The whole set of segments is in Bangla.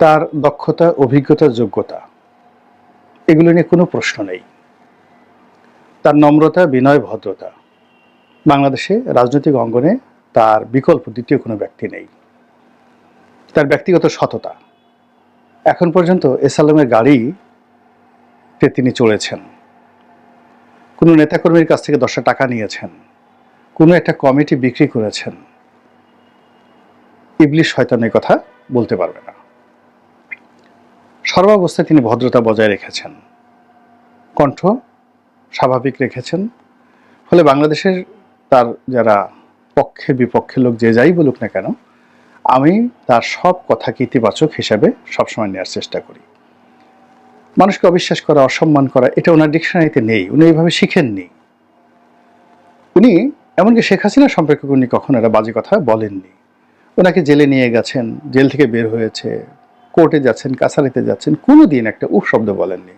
তার দক্ষতা, অভিজ্ঞতা, যোগ্যতা, এগুলো নিয়ে কোনো প্রশ্ন নেই। তার নম্রতা, বিনয়, ভদ্রতা, বাংলাদেশে রাজনৈতিক অঙ্গনে তার বিকল্প দ্বিতীয় কোনো ব্যক্তি নেই। তার ব্যক্তিগত সততা, এখন পর্যন্ত এসালামের গাড়িতে তিনি চলেছেন। কোনো নেতাকর্মীর কাছ থেকে দশটা টাকা নিয়েছেন। কোনো একটা কমিটি বিক্রি করেছেন। ইবলিশ শয়তানের কথা বলতে পারবে না। সর্বাবস্থায় তিনি ভদ্রতা বজায় রেখেছেন। কণ্ঠ স্বাভাবিক রেখেছেন। ফলে বাংলাদেশের তার যারা পক্ষে বিপক্ষে লোক যে যাই বলুক না কেন, আমি তার সব কথাকে ইতিবাচক হিসাবে সবসময় নেওয়ার চেষ্টা করি। মানুষকে অবিশ্বাস করা, অসম্মান করা, এটা ওনার ডিকশনারিতে নেই। উনি এইভাবে শিখেননি। উনি, এমনকি শেখ হাসিনা সম্পর্কে উনি কখনো একটা বাজে কথা বলেননি। ওনাকে জেলে নিয়ে গেছেন, জেল থেকে বের হয়েছে কোর্টে যাচ্ছেন কাছারিতে যাচ্ছেন কোনো দিন একটা উফ শব্দ বলেননি।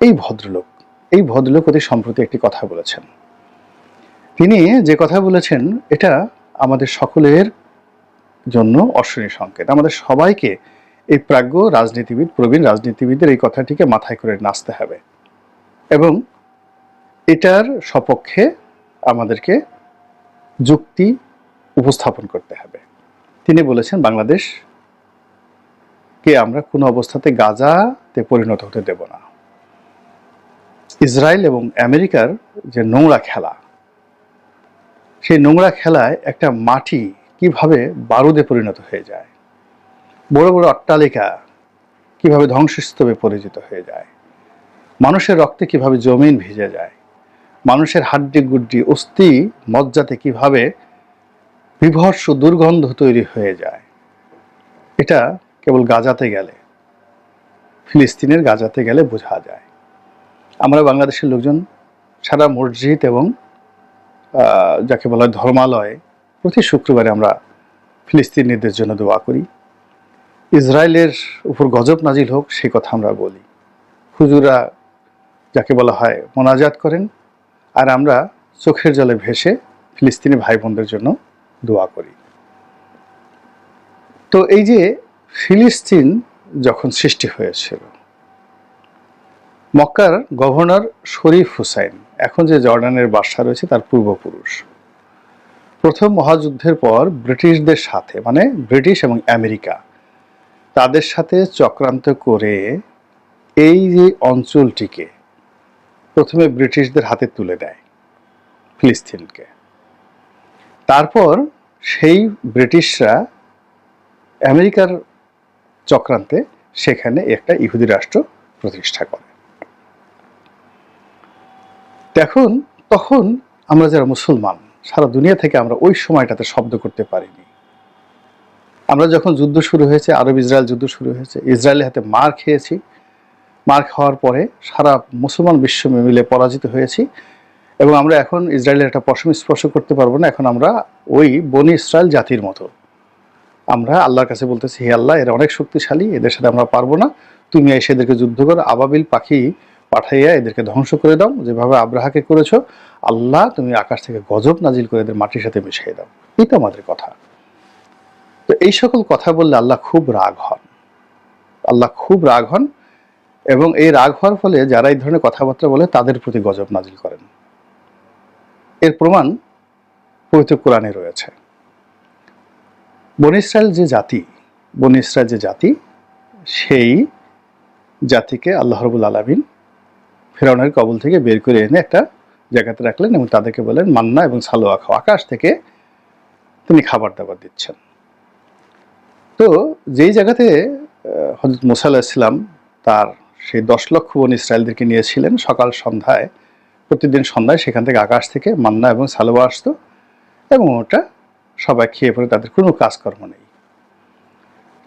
এই ভদ্রলোক এই ভদ্রলোক অতি সম্প্রতি একটি কথা বলেছেন। তিনি যে কথা বলেছেন, এটা আমাদের সকলের জন্য অশ্বনী সংকেত। আমাদের সবাইকে এই প্রাজ্ঞ রাজনীতিবিদ, প্রবীণ রাজনীতিবিদের এই কথাটিকে মাথায় করে নাচতে হবে। এবং এটার সপক্ষে আমাদেরকে যুক্তি উপস্থাপন করতে হবে। তিনি বলেছেন, বাংলাদেশ কে আমরা কোনো অবস্থাতে গাজাতে পরিণত হতে দেব না। ইসরায়েল এবং আমেরিকার যে নোংরা খেলা, সেই নোংরা খেলায় একটা মাটি কীভাবে বারুদে পরিণত হয়ে যায়, বড় বড় অট্টালিকা কীভাবে ধ্বংসস্তূপে পরিচিত হয়ে যায়, মানুষের রক্তে কীভাবে জমিন ভিজে যায়, মানুষের হাড্ডি গুড্ডি অস্থি মজ্জাতে কীভাবে বিভৎস দুর্গন্ধ তৈরি হয়ে যায়, এটা কেবল গাজাতে গেলে, ফিলিস্তিনের গাজাতে গেলে বোঝা যায়। আমরা বাংলাদেশের লোকজন সারা মসজিদ এবং যাকে বলা হয় ধর্মালয়, প্রতি শুক্রবারে আমরা ফিলিস্তিনিদের জন্য দোয়া করি। ইসরায়েলের উপর গজব নাজিল হোক, সে কথা আমরা বলি। হুজুরা যাকে বলা হয় মোনাজাত করেন, আর আমরা চোখের জলে ভেসে ফিলিস্তিনি ভাই বোনদের জন্য দোয়া করি। তো এই যে ফিলিস্তিন যখন সৃষ্টি হয়েছিল, মক্কার গভর্নর শরীফ হুসাইন, এখন যে জর্ডানের বাদশা রয়েছে তার পূর্বপুরুষ, প্রথম মহাযুদ্ধের পর ব্রিটিশদের সাথে মানে ব্রিটিশ এবং আমেরিকা, তাদের সাথে চক্রান্ত করে এই যে অঞ্চলটিকে প্রথমে ব্রিটিশদের হাতে তুলে দেয় ফিলিস্তিনকে। তারপর সেই ব্রিটিশরা আমেরিকার চক্রান্তে সেখানে একটা ইহুদি রাষ্ট্র প্রতিষ্ঠা করে। এখন তখন আমরা যারা মুসলমান, সারা দুনিয়া থেকে আমরা ওই সময়টাতে শব্দ করতে পারিনি। আমরা যখন যুদ্ধ শুরু হয়েছে, আরব ইসরায়েল যুদ্ধ শুরু হয়েছে, ইসরায়েলের হাতে মার খেয়েছি। মার খাওয়ার পরে সারা মুসলমান বিশ্ব মিলে পরাজিত হয়েছি এবং আমরা এখন ইসরায়েলের একটা পশম স্পর্শ করতে পারব না। এখন আমরা ওই বনি ইসরায়েল জাতির মতো। আমরা আল্লাহর কাছে বলতেছি, হে আল্লাহ, এরা অনেক শক্তিশালী, এদের সাথে আমরা পারব না। তুমি এসে এদেরকে যুদ্ধ করো। আবাবিল পাখি পাঠাইয়া এদেরকে ধ্বংস করে দাও। যেভাবে আব্রাহাকে করেছ, আল্লাহ, তুমি আকাশ থেকে গজব নাজিল করে এদের মাটির সাথে মিশিয়ে দাও। এই তো আমাদের কথা। তো এই সকল কথা বললে আল্লাহ খুব রাগ হন। আল্লাহ খুব রাগ হন এবং এই রাগ হওয়ার ফলে যারা এই ধরনের কথাবার্তা বলে, তাদের প্রতি গজব নাজিল করেন। এর প্রমাণ পবিত্র কোরআনে রয়েছে। বন ইসরায়েল যে জাতি, বন ইসরায়েল যে জাতি, সেই জাতিকে আল্লাহ রবুল আলমিন ফেরাউনের কবল থেকে বের করে এনে একটা জায়গাতে রাখলেন এবং তাদেরকে বলেন মান্না এবং সালোয়া খাও। আকাশ থেকে তিনি খাবার দাবার দিচ্ছেন। তো যেই জায়গাতে হজরত মুসা আলাহিসাল্লাম তার সেই দশ লক্ষ বন ইসরায়েলদেরকে নিয়েছিলেন, সকাল সন্ধ্যায়, প্রতিদিন সন্ধ্যায় সেখান থেকে আকাশ থেকে মান্না এবং সালোয়া আসতো এবং ওটা সবাই খেয়ে পরে তাদের কোনো কাজকর্ম নেই।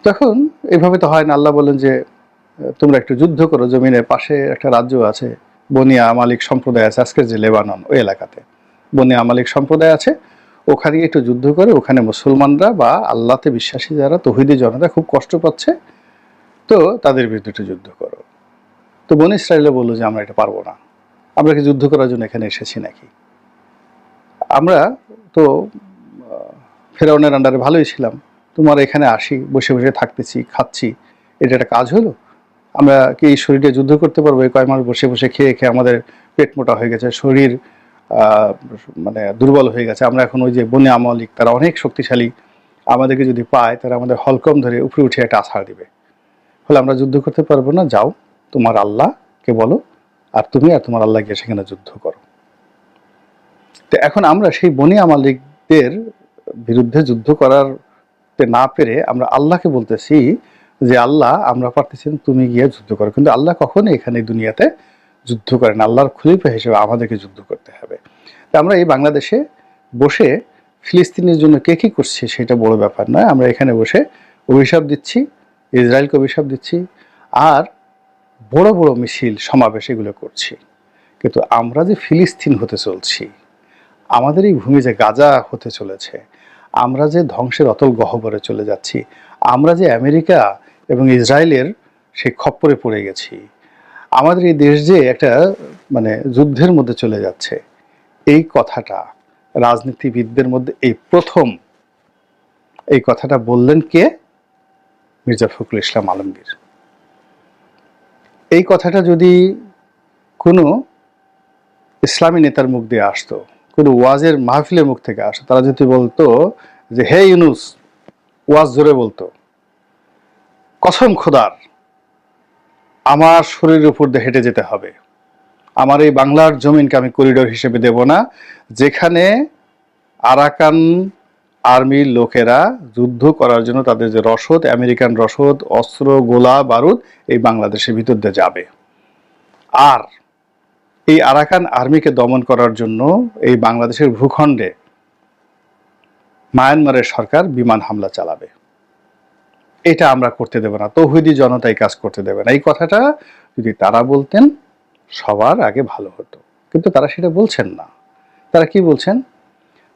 তখন এভাবে তো হয় না, আল্লাহ বলেন যে, তোমরা একটু যুদ্ধ করো, জমিনের পাশে একটা রাজ্য আছে বনিয়া মালিক সম্প্রদায় আছে, আজকের যে লেবানন, ওই এলাকাতে। বনিয়া মালিক সম্প্রদায় আছে, ওখানে একটু যুদ্ধ করে, ওখানে মুসলমানরা বা আল্লাহতে বিশ্বাসী যারা, তহিদি জনতা খুব কষ্ট পাচ্ছে, তো তাদের বিরুদ্ধে একটু যুদ্ধ করো। তো বন ইসরায়েলে বলল যে, আমরা এটা পারব না। আমরা কি যুদ্ধ করার জন্য এখানে এসেছি নাকি? আমরা তো ফেরাউনের আন্ডারে ভালোই ছিলাম। তোমার এখানে আসি, বসে বসে থাকতেছি, খাচ্ছি। এটা একটা কাজ হলো? আমরা কি এই শরীরে যুদ্ধ করতে পারব? এই কয় মাস বসে বসে খেয়ে খেয়ে আমাদের পেট মোটা হয়ে গেছে, শরীর মানে দুর্বল হয়ে গেছে। আমরা এখন ওই যে বনে আমলিক, তারা অনেক শক্তিশালী। আমাদেরকে যদি পায়, তারা আমাদের হলকম ধরে উপরে উঠে একটা আছাড় দিবে। ফলে আমরা যুদ্ধ করতে পারব না। যাও, তোমার আল্লাহকে বলো, আর তুমি আর তোমার আল্লাহ গিয়ে সেখানে যুদ্ধ করো। তো এখন আমরা সেই বনি আমালিকদের বিরুদ্ধে যুদ্ধ করার না পেরে আমরা আল্লাহকে বলতেছি যে, আল্লাহ, আমরা পারতেছি তুমি গিয়ে যুদ্ধ করো। কিন্তু আল্লাহ কখনো এখানে দুনিয়াতে যুদ্ধ করেন আল্লাহর খলিফা হিসেবে আমাদেরকে যুদ্ধ করতে হবে। আমরা এই বাংলাদেশে বসে ফিলিস্তিনের জন্য কে কী করছে সেটা বড় ব্যাপার নয়। আমরা এখানে বসে অভিশাপ দিচ্ছি, ইসরায়েলকে অভিশাপ দিচ্ছি, আর বড় বড় মিছিল, সমাবেশ এগুলো করছি। কিন্তু আমরা যে ফিলিস্তিন হতে চলছি আমাদের এই ভূমি যে গাজা হতে চলেছে, আমরা যে ধ্বংসের অতল গহ্বরে চলে যাচ্ছি, আমরা যে আমেরিকা এবং ইসরায়েলের সেই খপ্পরে পড়ে গেছি, আমাদের এই দেশ যে একটা মানে যুদ্ধের মধ্যে চলে যাচ্ছে, এই কথাটা রাজনীতিবিদদের মধ্যে এই প্রথম এই কথাটা বললেন কে? মির্জা ফখরুল ইসলাম আলমগীর। এই কথাটা যদি কোনো ইসলামী নেতার মুখ দিয়ে আসতো কোনো ওয়াজের মাহফিলের মুখ থেকে আসে। তারা যদি বলতো যে, হে ইউনুস, ওয়াজ জোরে বলতো। কসম খোদার, আমার শরীরের উপর দিয়ে হেঁটে যেতে হবে। আমার এই বাংলার জমিনকে আমি করিডোর হিসেবে দেব না, যেখানে আরাকান আর্মির লোকেরা যুদ্ধ করার জন্য তাদের যে রসদ, আমেরিকান রসদ, অস্ত্র, গোলা, বারুদ, এই বাংলাদেশের ভিতর দিয়ে যাবে। আর এই আরাকান আর্মিকে দমন করার জন্য এই বাংলাদেশের ভূখণ্ডে মায়ানমারের সরকার বিমান হামলা চালাবে। এটা আমরা করতে দেব না, তৌহিদি জনতা এই কাজ করতে দেবে না। এই কথাটা যদি তারা বলতেন, সবার আগে ভালো হতো। কিন্তু তারা সেটা বলছেন না। তারা কি বলছেন?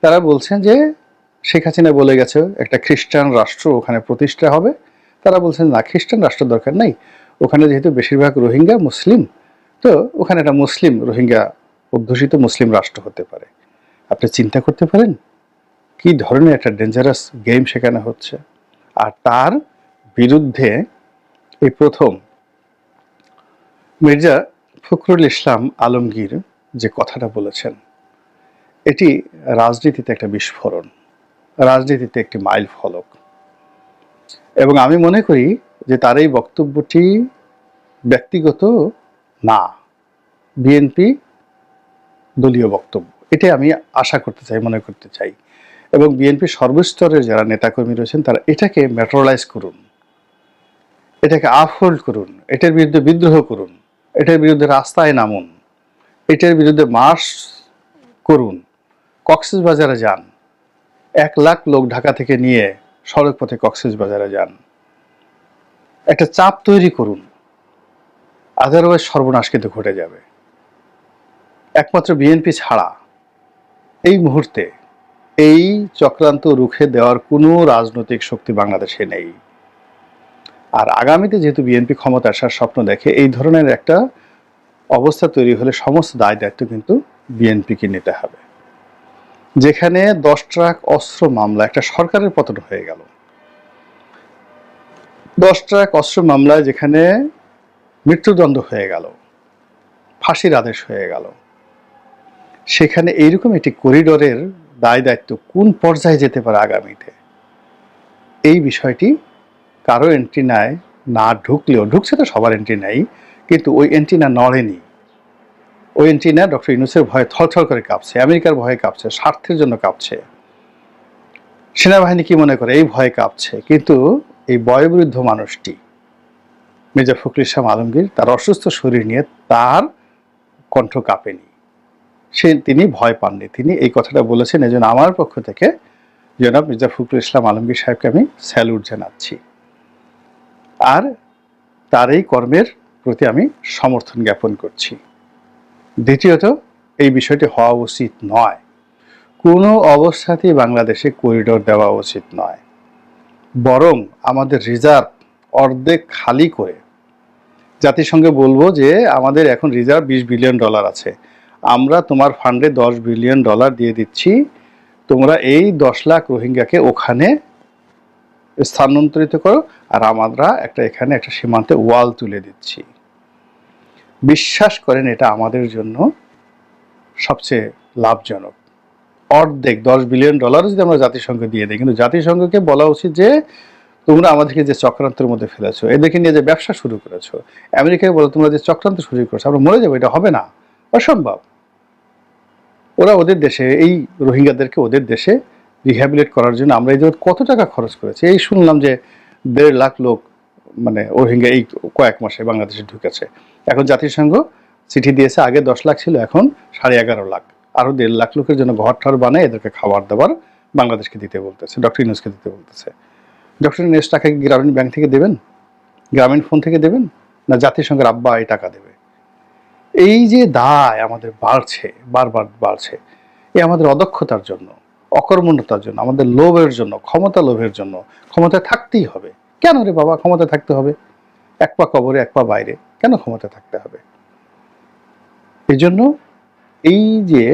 তারা বলছেন যে শেখ হাসিনা বলে গেছে, একটা খ্রিস্টান রাষ্ট্র ওখানে প্রতিষ্ঠা হবে। তারা বলছেন, না, খ্রিস্টান রাষ্ট্র দরকার নেই। ওখানে যেহেতু বেশিরভাগ রোহিঙ্গা, মুসলিম তো ওখানে একটা মুসলিম রোহিঙ্গা অধ্যুষিত মুসলিম রাষ্ট্র হতে পারে। আপনি চিন্তা করতে পারেন, কি ধরনের একটা ডেঞ্জারাস গেম সেখানে হচ্ছে? আর তার বিরুদ্ধে এই প্রথম মির্জা ফখরুল ইসলাম আলমগীর যে কথাটা বলেছেন, এটি রাজনীতিতে একটা বিস্ফোরণ, রাজনীতিতে একটি মাইল ফলক। এবং আমি মনে করি যে তার এই বক্তব্যটি ব্যক্তিগত না। বিএনপি দলীয় বক্তব্য। এটাই আমি আশা করতে চাই, মনে করতে চাই। এবং বিএনপির সর্বস্তরের যারা নেতাকর্মী রয়েছেন, তারা এটাকে মেট্রোলাইজ করুন। এটাকে আফহোল্ড করুন। এটার বিরুদ্ধে বিদ্রোহ করুন। এটার বিরুদ্ধে রাস্তায় নামুন। এটার বিরুদ্ধে মার্চ করুন। কক্সেস বাজারে যান। এক লাখ লোক ঢাকা থেকে নিয়ে সড়ক পথে কক্সেস বাজারে যান। একটা চাপ তৈরি করুন। আদারওয়াইজ সর্বনাশ কিন্তু ঘটে যাবে। একমাত্র বিএনপি ছাড়া এই মুহূর্তে এই চক্রান্ত রুখে দেওয়ার কোনো রাজনৈতিক শক্তি বাংলাদেশে নেই। আর আগামীতে যেহেতু বিএনপি ক্ষমতা আসার স্বপ্ন দেখে, এই ধরনের একটা অবস্থা তৈরি হলে সমস্ত দায় দায়িত্ব কিন্তু বিএনপিকে নিতে হবে। যেখানে দশ ট্রাক অস্ত্র মামলা একটা সরকারের পতন হয়ে গেল। দশ ট্রাক অস্ত্র মামলায় যেখানে মৃত্যুদণ্ড হয়ে গেল। ফাঁসির আদেশ হয়ে গেল। সেখানে এইরকম একটি করিডোরের দায় দায়িত্ব কোন পর্যায়ে যেতে পারে আগামীতে? এই বিষয়টি কারও এন্ট্রি নাই না ঢুকলেও, ঢুকছে তো সবার এন্ট্রি নাই, কিন্তু ওই এন্ট্রি না নড়েনি। ওই এন্ট্রি না ডক্টর ইউনুসের ভয়ে থরথর করে কাঁপছে, আমেরিকার ভয়ে কাঁপছে, স্বার্থের জন্য কাঁপছে। সেনাবাহিনী কি মনে করে? এই ভয়ে কাঁপছে। কিন্তু এই বয়োবৃদ্ধ মানুষটি মির্জা ফখরুল ইসলাম আলমগীর তার অসুস্থ শরীর নিয়ে তার কণ্ঠ কাঁপেনি। সে, তিনি ভয় পাননি। তিনি এই কথাটা বলেছেন, এজন্য আমার পক্ষ থেকে জনাব মির্জা ফখরুল ইসলাম আলমগীর সাহেবকে আমি স্যালুট জানাচ্ছি। আর তার এই কর্মের প্রতি আমি সমর্থন জ্ঞাপন করছি। দ্বিতীয়ত, এই বিষয়টি হওয়া উচিত নয়। কোনো অবস্থাতেই বাংলাদেশে করিডোর দেওয়া উচিত নয়। বরং আমাদের রিজার্ভ অর্ধেক খালি করে জাতিসংঘে বলব যে আমাদের এখন রিজার্ভ বিশ বিলিয়ন ডলার আছে। আমরা তোমার ফান্ডে দশ বিলিয়ন ডলার দিয়ে দিচ্ছি। তোমরা এই দশ লাখ রোহিঙ্গাকে ওখানে স্থানান্তরিত করো আর আমরা একটা এখানে একটা সীমান্তে ওয়াল তুলে দিচ্ছি। বিশ্বাস করেন এটা আমাদের জন্য সবচেয়ে লাভজনক। অর্ধেক দশ বিলিয়ন ডলার যদি আমরা জাতিসংঘ দিয়ে দিই, কিন্তু জাতিসংঘকে বলা উচিত যে তোমরা আমাদেরকে যে চক্রান্তের মধ্যে ফেলেছো, এদেরকে নিয়ে যে ব্যবসা শুরু করেছ, আমেরিকায় বলো তোমরা যে চক্রান্ত শুরু করেছ, আমরা মরে যাব, এটা হবে না। অসম্ভব। ওরা ওদের দেশে, এই রোহিঙ্গাদেরকে ওদের দেশে রিহ্যাবিলিট করার জন্য আমরা এই কত টাকা খরচ করেছি, এই শুনলাম যে দেড় লাখ লোক মানে রোহিঙ্গা এই কয়েক মাসে বাংলাদেশে ঢুকেছে। এখন জাতিসংঘ চিঠি দিয়েছে, আগে দশ লাখ ছিল, এখন সাড়ে এগারো লাখ। আরও দেড় লাখ লোকের জন্য ঘর ঠর বানায় এদেরকে খাবার দাবার বাংলাদেশকে দিতে বলতেছে, ডক্টর ইউনুসকে দিতে বলতেছে। ডক্টর ইউনুস টাকা গ্রামীণ ব্যাংক থেকে দেবেন? গ্রামীণ ফোন থেকে দেবেন? না জাতিসংঘের আব্বা এই টাকা দেবে? এই যে দায় আমাদের বাড়ছে, বারবার বাড়ছে, এ আমাদের অদক্ষতার জন্য, অকর্মণ্যতার জন্য, আমাদের লোভের জন্য, ক্ষমতা লোভের জন্য, ক্ষমতায় থাকতেই হবে। কেন রে বাবা ক্ষমতায় থাকতে হবে? এক পা কবরে, এক পা বাইরে, কেন ক্ষমতায় থাকতে হবে? এই জন্য এই যে